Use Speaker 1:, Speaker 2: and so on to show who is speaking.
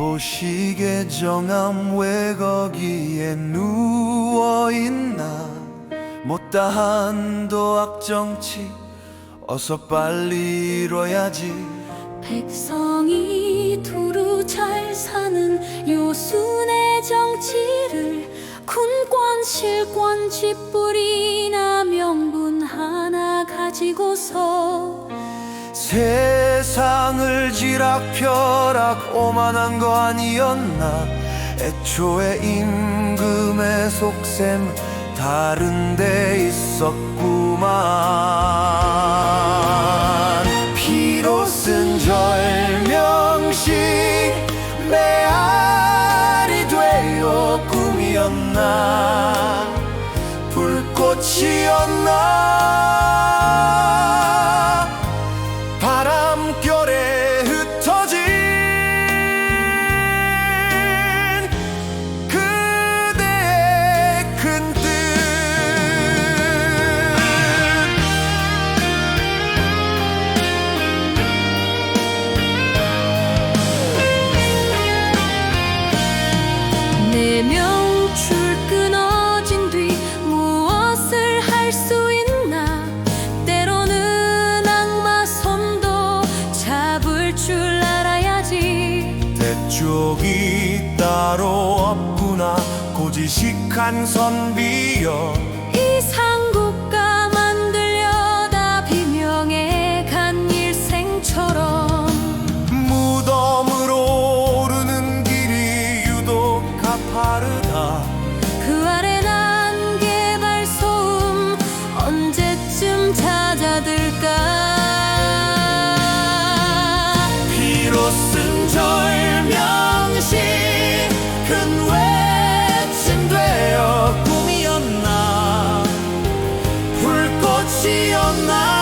Speaker 1: 보시게 정함 왜 거기에 누워있나? 못다한 도학정치 어서 빨리 이뤄야지.
Speaker 2: 백성이 두루 잘 사는 요순의 정치를 군권 실권 쥐뿔이나 명분 하나 가지고서
Speaker 1: 세상을 지락펴락 오만한 거 아니었나? 애초에 임금의 속셈 다른 데 있었구만. 피로 쓴 절명식 메아리 되어 꿈이었나 대쪽이 따로 없구나. 고지식한 선비여 必要な